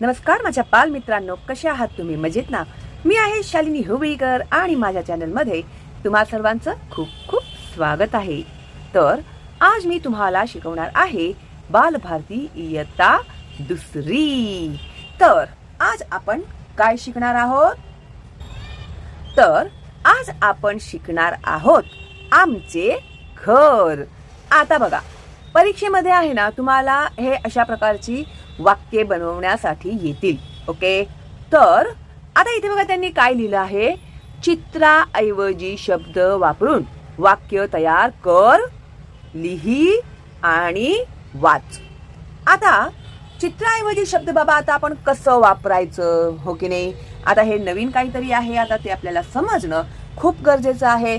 नमस्कार माझ्या पालमित्रांनो कसे आहात तुम्ही? मजेत ना? मी आहे शालिनी हुबळीकर आणि माझ्या चॅनलमध्ये तुम्हा सर्वांचं खूप खूप स्वागत आहे. तर आज मी तुम्हाला शिकवणार आहे बालभारती इयत्ता दुसरी. तर आज आपण काय शिकणार आहोत? तर आज आपण शिकणार आहोत आमचे घर. आता बघा परीक्षेमध्ये आहे ना तुम्हाला हे अशा प्रकारची वाक्य बनवण्यासाठी येतील. ओके? तर आता इथे बघा त्यांनी काय लिहिलं आहे? चित्राऐवजी शब्द वापरून वाक्य तयार कर लिही आणि वाच. आता चित्राऐवजी शब्द बाबा आता आपण कसं वापरायचं? हो की नाही? आता हे नवीन काहीतरी आहे आता ते आपल्याला समजणं खूप गरजेचं आहे.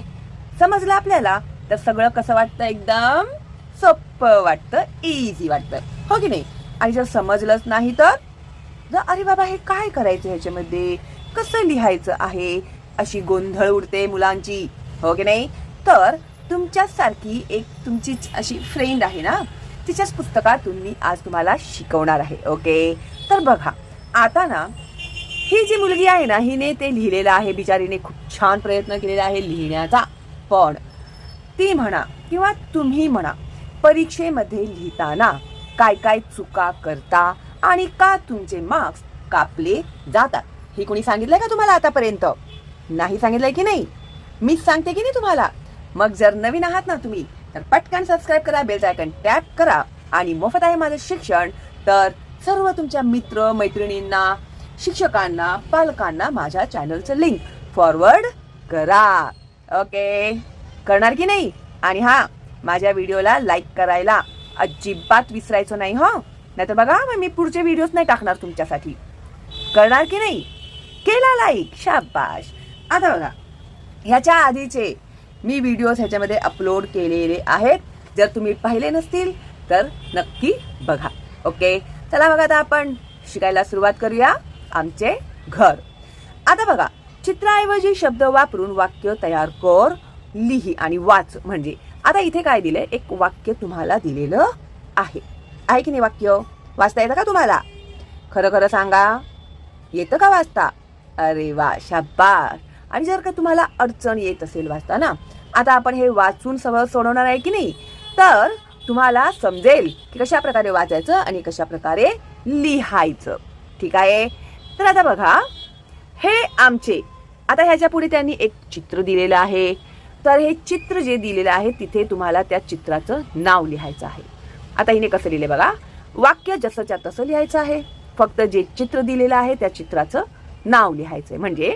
समजलं आपल्याला तर सगळं कसं वाटतं? एकदम सोपं वाटतं इझी वाटतं. हो की नाही? आणि जर समजलंच नाही तर? अरे बाबा हे काय करायचं ह्याच्यामध्ये? कसं लिहायचं आहे? अशी गोंधळ उडते मुलांची हो की नाही? तर तुमच्यासारखी एक तुमची अशी फ्रेंड आहे ना तिच्याच पुस्तकातून मी आज तुम्हाला शिकवणार आहे ओके? तर बघा आता ना ही जी मुलगी आहे ना हिने ते लिहिलेलं आहे बिचारीने खूप छान प्रयत्न केलेला आहे लिहिण्याचा. पण ती म्हणा किंवा तुम्ही म्हणा परीक्षेमध्ये लिहिताना काय काय चुका करता आणि का तुमचे मार्क्स कापले जातात. हे कोणी सांगितलंय का तुम्हाला आतापर्यंत? नाही सांगितलंय की नाही? मीच सांगते की नाही तुम्हाला? मग जर नवीन आहात ना तुम्ही तर पटकन सबस्क्राईब करा बेल आयकन टॅप करा आणि मोफत आहे माझं शिक्षण. तर सर्व तुमच्या मित्र मैत्रिणींना शिक्षकांना पालकांना माझ्या चॅनलचं लिंक फॉरवर्ड करा. ओके करणार की नाही? आणि हां माझ्या व्हिडिओला लाईक करायला. अजिबात विसरायचं नाही हो? नाहीतर बघा मग मी पुढचे व्हिडिओज नाही टाकणार तुमच्यासाठी. करणार की नाही? केला लाईक शाबाश. आता बघा ह्याच्या आधीचे मी व्हिडिओज ह्याच्यामध्ये अपलोड केलेले आहेत. जर तुम्ही पाहिले नसतील तर नक्की बघा. ओके चला बघा आता आपण शिकायला सुरुवात करूया. आमचे घर. आता बघा चित्राऐवजी शब्द वापरून वाक्य तयार कर लिही आणि वाच. म्हणजे आता इथे काय दिलंय? एक वाक्य तुम्हाला दिलेलं आहे. आहे की नाही वाक्य? वाचता येतं का तुम्हाला? खरं खरं सांगा. येतं का वाचता? अरे वा शाबास आणि जर का तुम्हाला अडचण येत असेल वाचता ना आता आपण हे वाचून सगळं सोडवणार आहे की नाही? तर तुम्हाला समजेल की कशा प्रकारे वाचायचं आणि कशा प्रकारे लिहायचं. ठीक आहे? तर आता बघा. हे आमचे. आता ह्याच्या पुढे त्यांनी एक चित्र दिलेलं आहे. तर हे चित्र जे दिलेलं आहे तिथे तुम्हाला त्या चित्राचं नाव लिहायचं आहे. आता हिने कसं लिहिलं बघा? वाक्य जसंच्या तसं लिहायचं आहे. फक्त जे चित्र दिलेलं आहे त्या चित्राचं नाव लिहायचंय. म्हणजे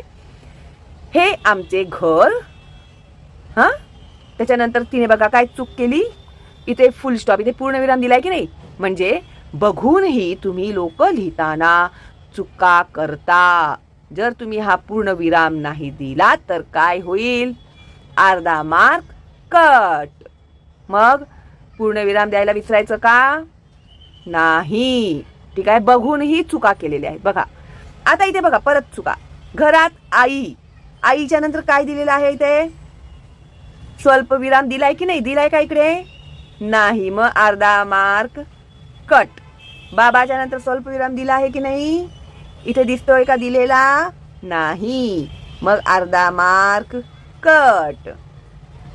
हे आमचे घर हा? त्याच्यानंतर तिने बघा काय चूक केली? इथे फुल स्टॉप इथे पूर्णविराम दिलाय की नाही? म्हणजे बघूनही तुम्ही लोक लिहिताना चुका करता. जर तुम्ही हा पूर्ण विराम नाही दिला तर काय होईल? अर्धा मार्क कट. मग पूर्णविराम द्यायला विसरायचं का? नाही. ठीक आहे बघूनही चुका केलेल्या आहेत. बघा. आता इथे बघा परत चुका. घरात आई. आईच्या नंतर काय दिलेलं आहे इथे? स्वल्प विराम दिलाय की नाही? दिलाय का इकडे? नाही. मग अर्धा मार्क कट. बाबाच्या नंतर स्वल्प विराम दिला आहे की नाही? इथे दिसतोय का दिलेला? नाही. मग अर्धा मार्क कट.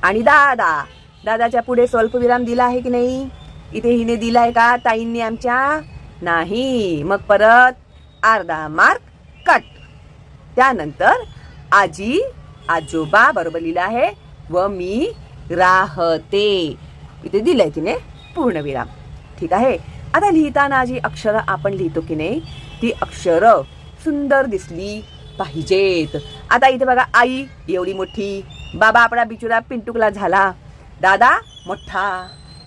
आणि दादा दादाच्या पुढे स्वल्प विराम दिला आहे की नाही? इथे हिने दिलाय का? ताईंनी आमच्या नाही. मग परत अर्धा मार्क कट. त्यानंतर आजी आजोबा बरोबर लिहिलं आहे व मी राहते. इथे दिलंय तिने पूर्णविराम. ठीक आहे? आता लिहिताना जी अक्षरं आपण लिहितो की नाही ती अक्षरं सुंदर दिसली पाहिजेत. आता इथे बघा आई एवढी मोठी. बाबा आपला बिचुरा पिंटुकला झाला. दादा मोठा.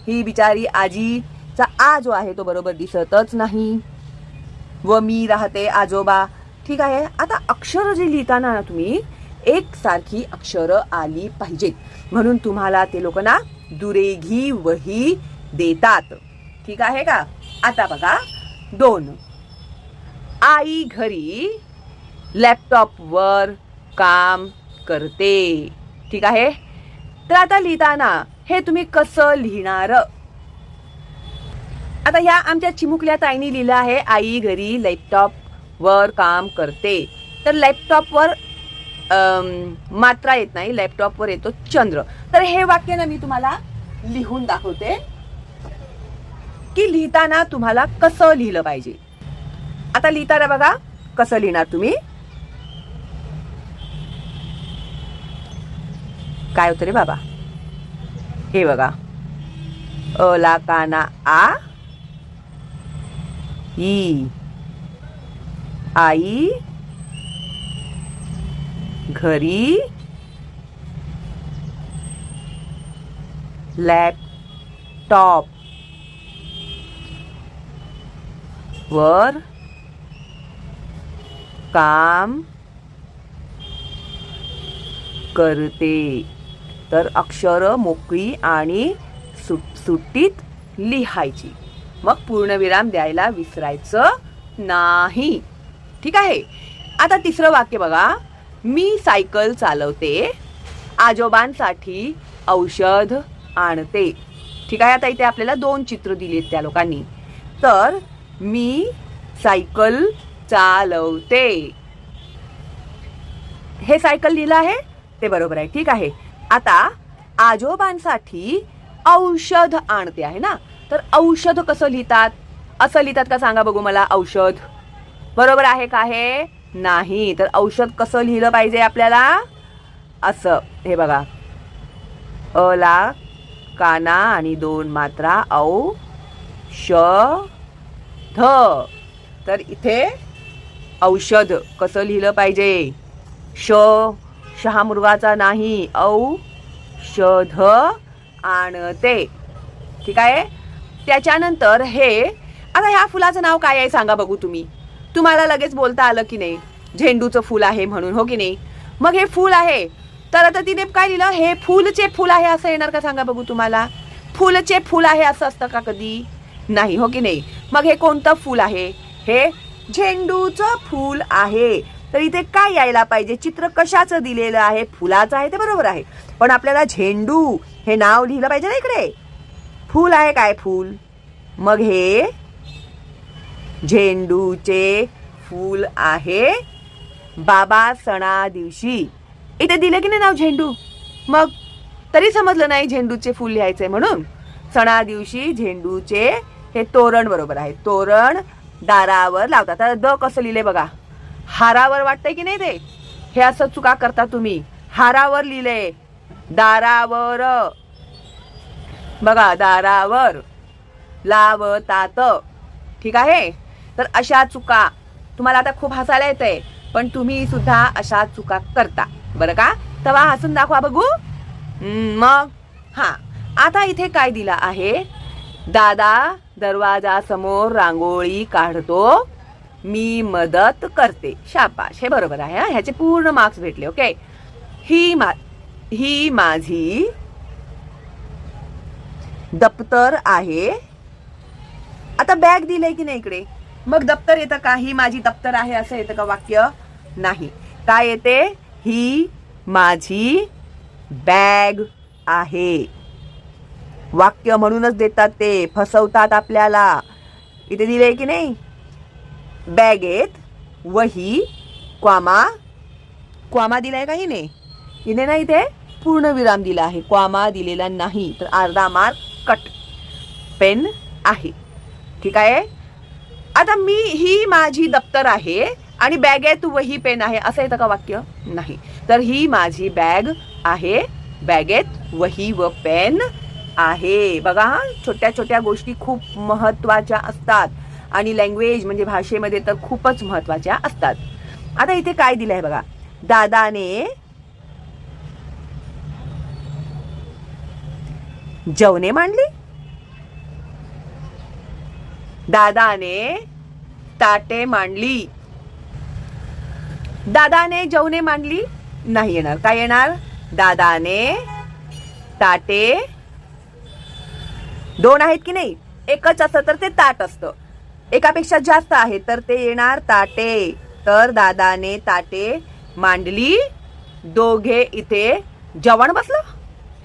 ही बिचारी आजीचा आ जो आहे तो बरोबर दिसतच नाही. व मी राहते आजोबा. ठीक आहे आता अक्षरं जी लिहिताना ना तुम्ही एकसारखी अक्षरं आली पाहिजेत. म्हणून तुम्हाला ते लोक ना दुरेघी वही देतात. ठीक आहे का? आता बघा दोन. आई घरी लॅपटॉपवर काम करते. ठीक आहे? तर आता लिहिताना हे तुम्ही कसं लिहिणार? आता ह्या आमच्या चिमुकल्या ताईंनी लिहिलं आहे आई घरी लॅपटॉपवर काम करते. तर लॅपटॉपवर मात्रा येत नाही लॅपटॉपवर येतो चंद्र. तर हे वाक्य ना मी तुम्हाला लिहून दाखवते. की लिहिताना तुम्हाला कसं लिहिलं पाहिजे. आता लिहिताना बघा कसं लिहिणार तुम्ही? काय होतं रे बाबा? हे बघा. अ ला काना आ? ई. आई. घरी. लॅपटॉप. वर. काम. करते. तर अक्षरं मोकळी आणि सुटसुटीत लिहायची. मग पूर्णविराम द्यायला विसरायचं नाही. ठीक आहे? आता तिसरं वाक्य बघा. मी सायकल चालवते. आजोबांसाठी औषध आणते. ठीक आहे? आता इथे आपल्याला दोन चित्र दिलेत त्या लोकांनी. तर मी सायकल चालवते. हे सायकल लिहिलं आहे? ते बरोबर आहे. ठीक आहे. आता आजोबांसाठी औषध आणते आहे ना? तर औषध कसं लिहितात? असं लिहितात का सांगा बघू मला औषध? बरोबर आहे का हे? नाही. तर औषध कसं लिहिलं पाहिजे आपल्याला? असं. हे बघा. अ ला काना आणि दोन मात्रा औ श ध. तर इथे औषध कसं लिहिलं पाहिजे? श. शहामृगाचा नाही. औ शध आणते ठीक आहे? त्याच्यानंतर हे आता ह्या फुलाचं नाव काय आहे सांगा बघू तुम्ही. तुम्हाला लगेच बोलता आलं की नाही? झेंडूचं फुल आहे म्हणून हो की नाही? मग हे फुल आहे. तर आता तिने काय लिहिलं? हे फुलचे फुल आहे असं येणार का सांगा बघू तुम्हाला? फुलचे फुल आहे असं असतं का कधी? नाही हो की नाही? मग हे कोणतं फुल आहे? हे झेंडूचं फूल आहे. तर इथे काय यायला पाहिजे? चित्र कशाचं दिलेलं आहे? फुलाचं आहे ते बरोबर आहे. पण आपल्याला झेंडू हे नाव लिहिलं पाहिजे ना इकडे. फूल आहे काय फूल? मग हे झेंडूचे फूल आहे बाबा सणा दिवशी. इथे दिलं की नाही नाव झेंडू? मग तरी समजलं नाही झेंडूचे फूल लिहायचे म्हणून. सणा दिवशी झेंडूचे हे तोरण बरोबर आहे. तोरण दारावर लावतात. आता द कसं लिहिले बघा? हारावर वाटतंय की नाही ते? हे असं चुका करता तुम्ही. हारावर लिहिले. दारावर. बघा दारावर लावतात. ठीक आहे? तर अशा चुका तुम्हाला आता खूप हसायला येते पण तुम्ही सुद्धा अशा चुका करता. बरं का? तवा हसून दाखवा बघू. मग? हा. आता इथे काय दिला आहे? दादा दरवाजा समोर रांगोळी काढतो. मी मदत करते. शाबाश. हे बरोबर आहे हा? ह्याचे पूर्ण मार्क्स भेटले ओके ही मा ही माझी दप्तर आहे. आता बॅग दिलंय की नाही इकडे? मग दप्तर येतं का? ही माझी दप्तर आहे असं येतं का वाक्य? नाही. काय येते? ही माझी बॅग आहे. वाक्य म्हणूनच देतात ते फसवतात आपल्याला. इथे दिलंय की नाही? बॅगेत वही क्वामा. क्वामा दिलाय का हिने? हिने ना इथे पूर्ण विराम दिला आहे. क्वामा दिलेला नाही तर अर्धा मार्क कट. पेन आहे. ठीक आहे? आता मी ही माझी दप्तर आहे आणि बॅगेत वही पेन आहे. असं येतं का वाक्य? नाही. तर ही माझी बॅग आहे. बॅगेत वही व पेन आहे. बघा छोट्या छोट्या गोष्टी खूप महत्त्वाच्या असतात. आणि लँग्वेज म्हणजे भाषेमध्ये तर खूपच महत्त्वाच्या असतात. आता इथे काय दिलंय बघा. दादाने जेवणे मांडली. दादाने ताटे मांडली. दादाने जेवणे मांडली. नाही येणार. काय येणार? दादाने ताटे. दोन आहेत की नाही? एकच असतं तर ते ताट असतं. एकापेक्षा जास्त आहे तर ते येणार ताटे. तर दादाने ताटे मांडली. दोघे इथे जेवण बसलं?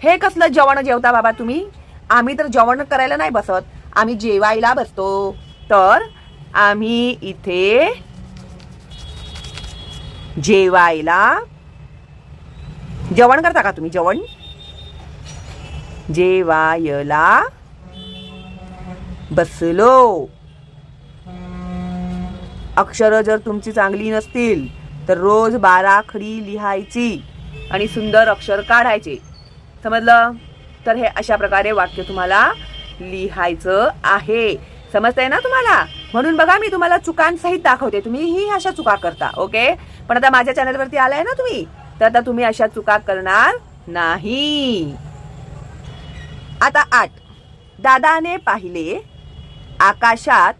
हे कसलं जेवण जेवता बाबा तुम्ही? आम्ही तर जेवण करायला नाही बसत. आम्ही जेवायला बसतो. तर आम्ही इथे जेवायला. जेवण करता का तुम्ही जेवण? जेवायला बसलो. अक्षरं जर तुमची चांगली नसतील तर रोज बारा खडी लिहायची आणि सुंदर अक्षर काढायचे. समजलं? तर हे अशा प्रकारे वाक्य तुम्हाला लिहायचं आहे. समजतंय ना तुम्हाला? म्हणून बघा मी तुम्हाला चुकांसहित दाखवते. तुम्ही ही अशा चुका करता ओके? पण आता माझ्या चॅनलवरती आलाय ना तुम्ही तर आता तुम्ही अशा चुका करणार नाही. आता आठ. दादाने पाहिले आकाशात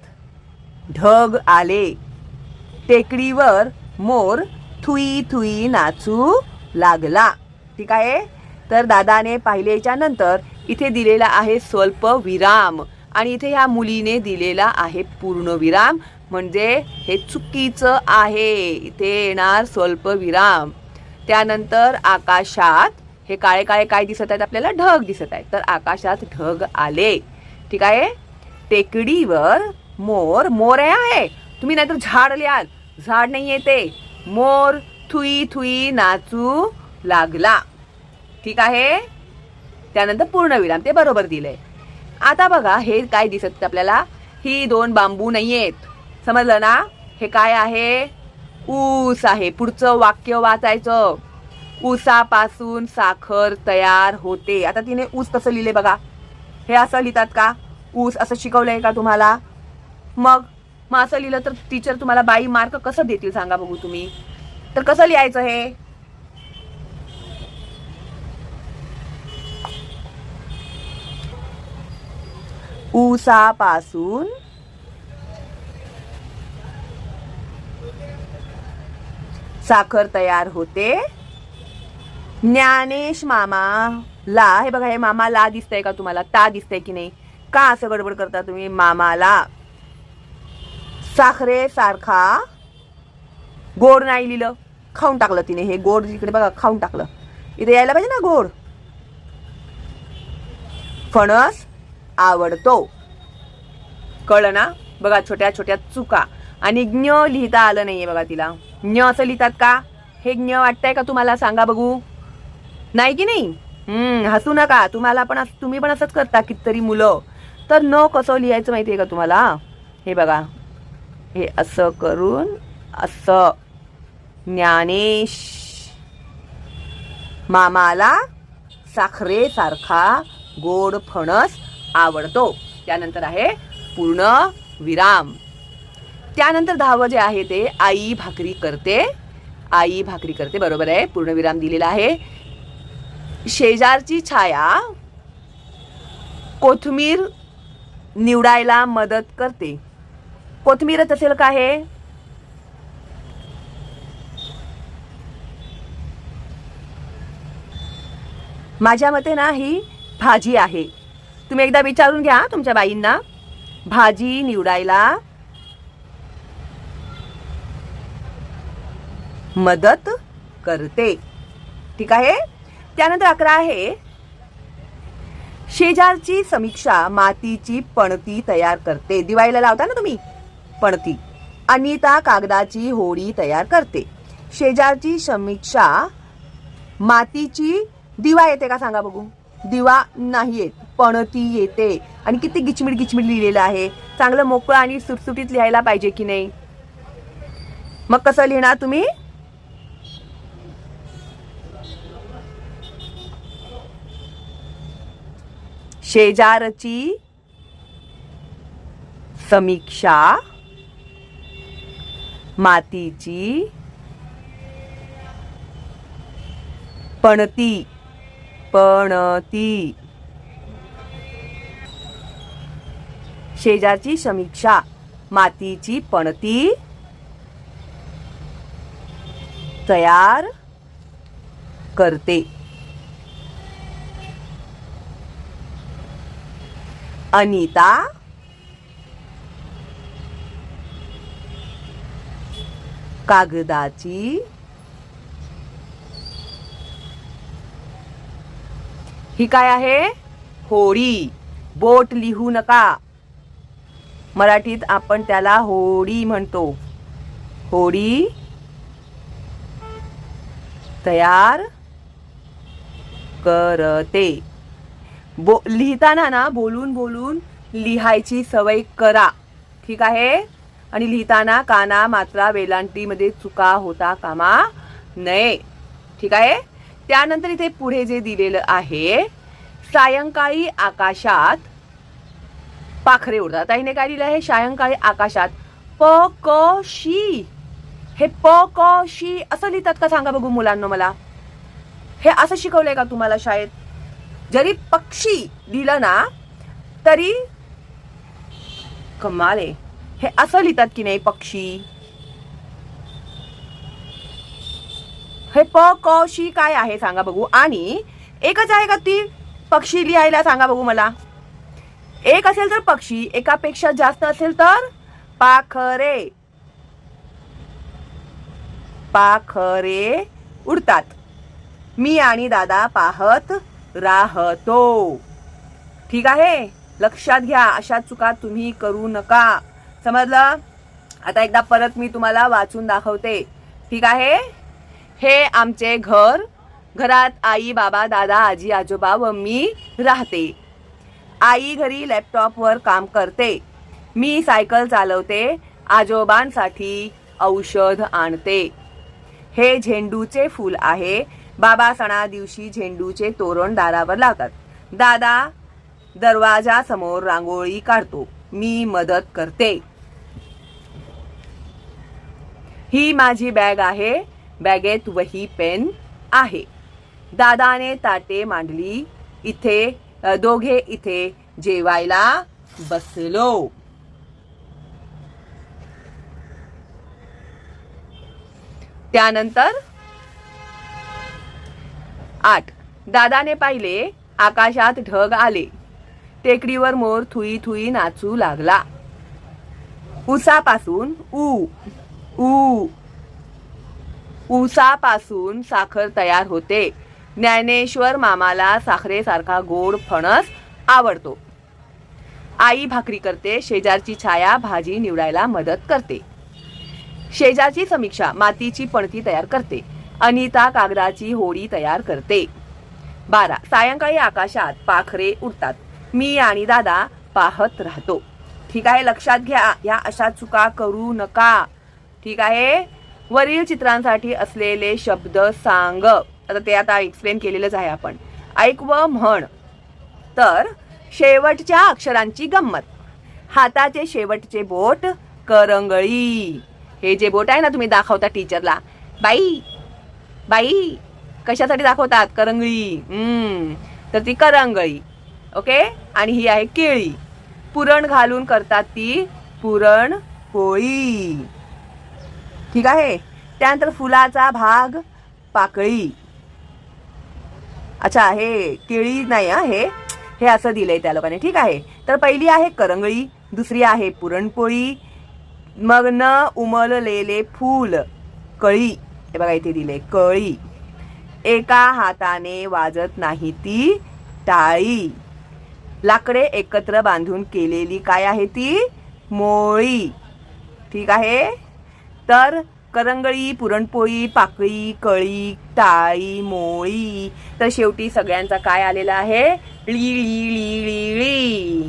ढग आले. टेकडीवर मोर थुई थुई नाचू लागला. ठीक आहे? तर दादाने पाहिलेच्या नंतर इथे दिलेला आहे स्वल्प विराम. आणि इथे ह्या मुलीने दिलेला आहे पूर्ण विराम. म्हणजे हे चुकीचं आहे. इथे येणार स्वल्प विराम. त्यानंतर आकाशात हे काळे काळे काय दिसत आहेत आपल्याला? ढग दिसत आहेत. तर आकाशात ढग आले. ठीक आहे? टेकडीवर मोर मोर आहे. तुम्ही नाहीतर झाड लिहाल. झाड नाही येते मोर थुई थुई नाचू लागला. ठीक आहे? त्यानंतर पूर्णविराम ते बरोबर दिलंय. आता बघा हे काय दिसत आपल्याला? ही दोन बांबू नाही आहेत. समजलं ना? हे काय आहे? ऊस आहे. पुढचं वाक्य वाचायचं. ऊसापासून साखर तयार होते. आता तिने ऊस कसं लिहिले बघा? हे असं लिहितात का? ऊस असं शिकवलंय का तुम्हाला? मग मग असं लिहिलं तर टीचर तुम्हाला बाई मार्क कसं देतील सांगा बघू तुम्ही? तर कसं लिहायचं हे? ऊसापासून साखर तयार होते. ज्ञानेश मामा ला हे बघा हे मामा ला दिसतंय का तुम्हाला? ता दिसतंय की नाही? का असं गडबड करता तुम्ही? मामाला. साखरेसारखा गोड नाही लिहिलं. खाऊन टाकलं तिने हे गोड इकडे बघा खाऊन टाकलं. इथे यायला पाहिजे ना गोड? फणस आवडतो. कळलं ना? बघा छोट्या छोट्या चुका. आणि ज्ञ लिहिता आलं नाहीये बघा तिला. ज्ञ असं लिहितात का? हे ज्ञ वाटतंय का तुम्हाला? सांगा बघू. नाही की नाही? हम्म हसू नका. तुम्हाला पण असं- तुम्ही पण असंच करता कितीतरी मुलं. तर न कसं लिहायचं माहितीये का तुम्हाला? हे बघा. हे असं करून असं ज्ञानेश मामाला साखरेसारखा गोड फणस आवडतो. त्यानंतर आहे पूर्ण विराम. त्यानंतर दहावं जे आहे ते आई भाकरी करते. आई भाकरी करते बरोबर आहे. पूर्णविराम दिलेला आहे. शेजारची छाया कोथमीर निवडायला मदत करते. कोथिंबीरच असेल का हे? माझ्या मते ना ही भाजी आहे. तुम्ही एकदा विचारून घ्या तुमच्या बाईंना. भाजी निवडायला. मदत करते. ठीक आहे? त्यानंतर अकरा आहे. शेजारची समीक्षा मातीची पणती तयार करते. दिवाळीला लावता ना तुम्ही? पणती अनिता कागदाची होडी तयार करते. शेजारची समीक्षा मातीची दिवा येते का सांगा बघू? दिवा नाही येत पणती येते. आणि किती गिचमिड गिचमिड लिहिलेलं आहे. चांगलं मोकळं आणि सुटसुटीत लिहायला पाहिजे की नाही? मग कसं लिहिणार तुम्ही? शेजारची समीक्षा मातीची पणती पणती. शेजारची समीक्षा मातीची पणती. तयार करते. अनिता कागदाची. ही काय आहे? होळी बोट लिहू नका. मराठीत आपण त्याला होडी म्हणतो. होडी तयार करते. बो लिहिताना ना बोलून बोलून लिहायची सवय करा. ठीक आहे? आणि लिहिताना काना मात्रा वेलांटीमध्ये चुका होता कामा नये. ठीक आहे? त्यानंतर इथे पुढे जे दिलेलं आहे सायंकाळी आकाशात पाखरे उडतात. ताईने काय लिहिलं आहे? सायंकाळी आकाशात प क शी हे प क शी असं लिहितात का? सांगा बघू मुलांना मला. हे असं शिकवलंय का तुम्हाला शाळेत? जरी पक्षी दिलं ना तरी कमाल आहे. हे असं लिहितात की नाही पक्षी? हे प क शी काय आहे सांगा बघू. आणि एकच आहे का ती पक्षी लिहायला सांगा बघू मला. एक असेल तर पक्षी एकापेक्षा जास्त असेल तर पाखरे. पाखरे उडतात. मी आणि दादा पाहत राहतो. ठीक आहे? लक्षात घ्या अशा चुका तुम्ही करू नका. समजलं? आता एकदा परत मी तुम्हाला वाचून दाखवते. ठीक आहे? हे आमचे घर घरात आई बाबा दादा आजी आजोबा व मी राहते. आई घरी लॅपटॉपवर काम करते. मी सायकल चालवते आजोबांसाठी औषध आणते. हे झेंडूचे फूल आहे. बाबा सणा दिवशी झेंडूचे तोरण दारावर लावतात. दादा दरवाजासमोर रांगोळी काढतो. मी मदत करते. ही माझी बॅग आहे. बॅगेत वही पेन आहे. दादाने ताटे मांडली. इथे दोघे इथे जेवायला बसलो. त्यानंतर आठ. दादाने पाहिले आकाशात ढग आले. टेकडीवर मोर थुई थुई नाचू लागला. उसापासून ऊ ऊ ऊसापासून साखर तयार होते. ज्ञानेश्वर मामाला साखरेसारखा गोड फणस आवडतो. आई भाकरी करते शेजारची छाया भाजी निवडायला मदत करते. शेजारची समीक्षा मातीची पणती तयार करते. अनिता कागदाची होडी तयार करते. बारा सायंकाळी आकाशात पाखरे उडतात. मी आणि दादा पाहत राहतो. ठीक आहे लक्षात घ्या या अशा चुका करू नका. ठीक आहे? वरील चित्रांसाठी असलेले शब्द सांग. आता ते आता एक्सप्लेन केलेलंच आहे आपण. ऐक व म्हण. तर शेवटच्या अक्षरांची गंमत. हाताचे शेवटचे बोट करंगळी. हे जे बोट आहे ना तुम्ही दाखवता टीचरला बाई! बाई! कशासाठी दाखवतात? करंगळी. तर ती करंगळी. ओके? आणि ही आहे केळी. पुरण घालून करतात ती पुरण होळी ठीक आहे? त्यानंतर फुलाचा भाग पाकळी. अच्छा हे केळी नाही हा? हे हे असं दिलंय त्या लोकांनी. ठीक आहे? तर पहिली आहे करंगळी दुसरी आहे पुरणपोळी मग न उमललेले फूल कळी. हे बघा इथे दिले कळी. एका हाताने वाजत नाही ती टाळी. लाकडे एकत्र बांधून केलेली काय आहे ती? मोळी. ठीक आहे? तर करंगळी पुरणपोळी पाकळी कळी टाळी मोळी. तर शेवटी सगळ्यांचा काय आलेला आहे? ली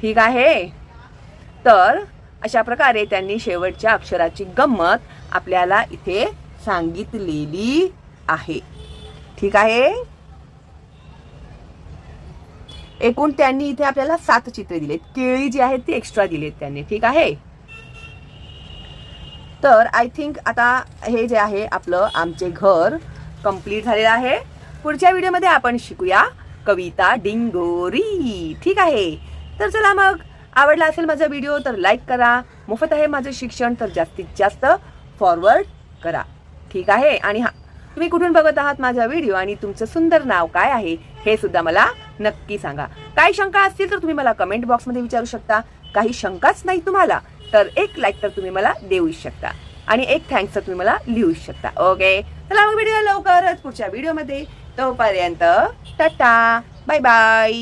ठीक आहे? तर अशा प्रकारे त्यांनी शेवटच्या अक्षराची गंमत आपल्याला इथे सांगितलेली आहे. ठीक आहे? एकूण त्यांनी इथे आपल्याला सात चित्रे दिलेत. केळी जी आहेत ती एक्स्ट्रा दिलेत त्यांनी. ठीक आहे? तर आय थिंक आता हे जे आहे आपलं आमचे घर कंप्लीट झालेलं आहे. पुढच्या व्हिडिओमध्ये आपण शिकूया कविता डिंगोरी. ठीक आहे. तर चला मग आवडला असेल माझा व्हिडिओ तर लाईक करा. मोफत आहे माझं शिक्षण तर जास्तीत जास्त फॉरवर्ड करा. ठीक आहे? आणि हा तुम्ही कुठून बघत आहात माझा व्हिडिओ आणि तुमचं सुंदर नाव काय आहे हे सुद्धा मला नक्की सांगा. काही शंका असतील तर तुम्ही मला कमेंट बॉक्समध्ये विचारू शकता. काही शंकाच नाही तुम्हाला. तर एक लाईक तर तुम्ही मला देऊच शकता. आणि एक थँक्स तर तुम्ही मला लिहूच शकता. ओके चला मग व्हिडिओ लवकरच पुढच्या व्हिडिओमध्ये तोपर्यंत टाटा बाय बाय